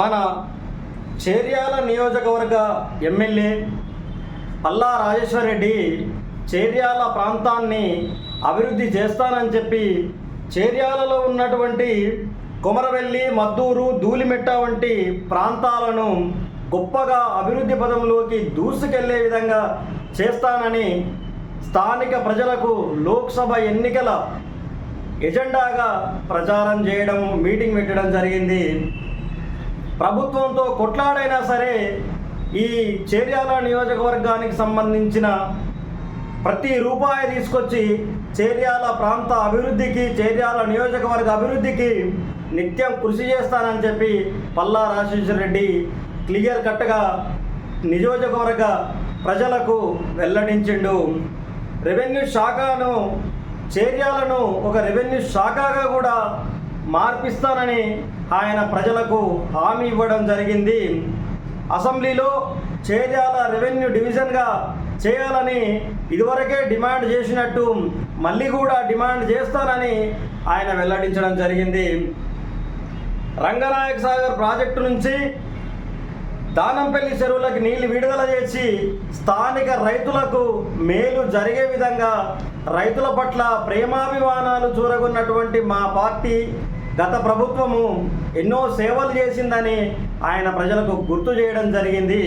మన చేర్యాల నియోజకవర్గ ఎమ్మెల్యే పల్లా రాజేశ్వర్ రెడ్డి చేర్యాల ప్రాంతాన్ని అభివృద్ధి చేస్తానని చెప్పి చేర్యాలలో ఉన్నటువంటి కొమరవెల్లి మద్దూరు ధూళిమెట్ట వంటి ప్రాంతాలను గొప్పగా అభివృద్ధి పదంలోకి దూసుకెళ్ళే విధంగా చేస్తానని స్థానిక ప్రజలకు లోక్సభ ఎన్నికల ఎజెండాగా ప్రచారం చేయడం మీటింగ్ పెట్టడం జరిగింది. ప్రభుత్వంతో కొట్లాడైనా సరే ఈ చేర్యాల నియోజకవర్గానికి సంబంధించిన ప్రతి రూపాయి తీసుకొచ్చి చేర్యాల ప్రాంత అభివృద్ధికి చేర్యాల నియోజకవర్గ అభివృద్ధికి నిత్యం కృషి చేస్తానని చెప్పి పల్లా రాజేశ్వర రెడ్డి క్లియర్ కట్గా నియోజకవర్గ ప్రజలకు వెల్లడించిండు. రెవెన్యూ శాఖను చేర్యాలను ఒక రెవెన్యూ శాఖగా కూడా మార్పిస్తానని ఆయన ప్రజలకు హామీ ఇవ్వడం జరిగింది. అసెంబ్లీలో చేర్యాల రెవెన్యూ డివిజన్గా చేయాలని ఇదివరకే డిమాండ్ చేసినట్టు మళ్ళీ కూడా డిమాండ్ చేస్తానని ఆయన వెల్లడించడం జరిగింది. రంగనాయక సాగర్ ప్రాజెక్టు నుంచి దానంపల్లి చెరువులకు నీళ్ళు విడుదల చేసి స్థానిక రైతులకు మేలు జరిగే విధంగా రైతుల పట్ల ప్రేమాభిమానాలు చూరగొన్నటువంటి మా పార్టీ గత ప్రభుత్వము ఎన్నో సేవలు చేసిందని ఆయన ప్రజలకు గుర్తు చేయడం జరిగింది.